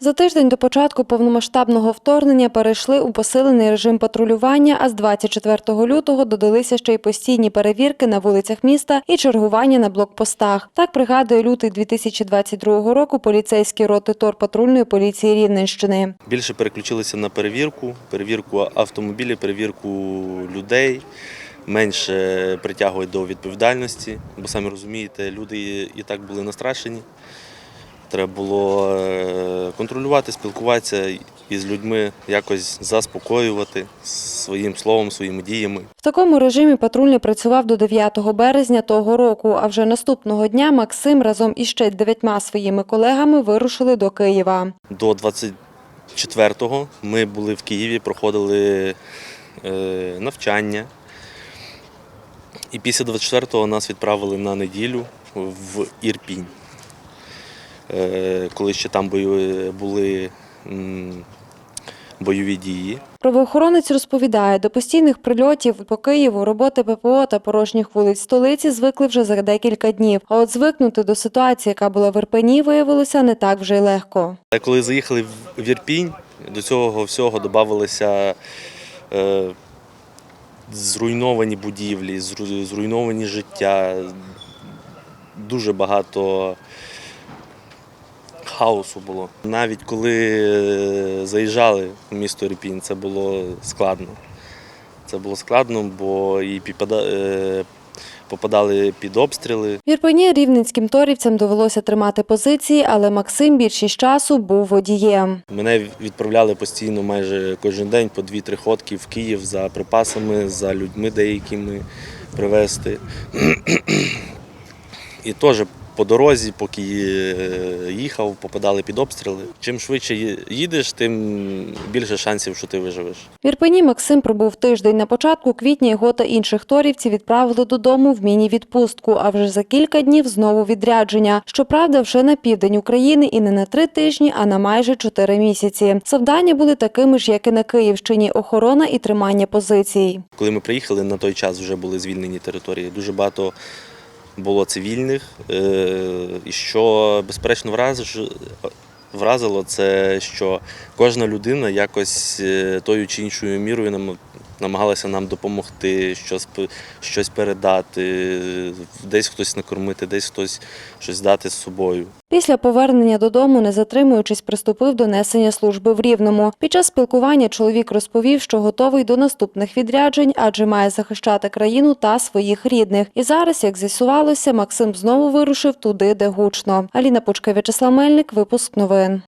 За тиждень до початку повномасштабного вторгнення перейшли у посилений режим патрулювання, а з 24 лютого додалися ще й постійні перевірки на вулицях міста і чергування на блокпостах. Так пригадує лютий 2022 року поліцейські роти ТОР патрульної поліції Рівненщини. Більше переключилися на перевірку, перевірку автомобілів, перевірку людей. Менше притягують до відповідальності, бо самі розумієте, люди і так були настрашені. Треба було е, контролювати, спілкуватися із людьми, якось заспокоювати своїм словом, своїми діями. В такому режимі патрульний працював до 9 березня того року. А вже наступного дня Максим разом із ще дев'ятьма своїми колегами вирушили до Києва. До 24-го ми були в Києві, проходили е, навчання. І після 24-го нас відправили на неділю в Ірпінь. Е, коли ще там бої- були бойові дії. Правоохоронець розповідає, до постійних прильотів по Києву, роботи ППО та порожніх вулиць столиці звикли вже за декілька днів. А от звикнути до ситуації, яка була в Ірпені, виявилося не так вже й легко. Коли заїхали в- в Ірпінь, до цього всього додавалися е, зруйновані будівлі, зруйновані життя, дуже багато хаосу було. Навіть коли е, заїжджали в місто Ірпінь, це було складно. Це було складно, бо і е, попадали під обстріли. В Ірпені рівненським торівцям довелося тримати позиції, але Максим більшість часу був водієм. Мене відправляли постійно майже кожен день по дві-три ходки в Київ за припасами, за людьми деякими привезти. І теж по дорозі, поки е, їхав, попадали під обстріли. Чим швидше їдеш, тим більше шансів, що ти виживеш. В Ірпені Максим пробув тиждень. На початку квітня його та інших торівців відправили додому в міні-відпустку, а вже за кілька днів знову відрядження. Щоправда, вже на південь України і не на три тижні, а на майже чотири місяці. Завдання були такими ж, як і на Київщині: охорона і тримання позицій. Коли ми приїхали, на той час вже були звільнені території. Дуже багато було цивільних. Е, І що безперечно враз- вразило, це що кожна людина якось е, тою чи іншою мірою нам намагалася нам допомогти, щось, щось передати, десь хтось накормити, десь хтось щось дати з собою. Після повернення додому, не затримуючись, приступив до несення служби в Рівному. Під час спілкування чоловік розповів, що готовий до наступних відряджень, адже має захищати країну та своїх рідних. І зараз, як з'ясувалося, Максим знову вирушив туди, де гучно. Аліна Пучка, В'ячеслав Мельник, випуск новин.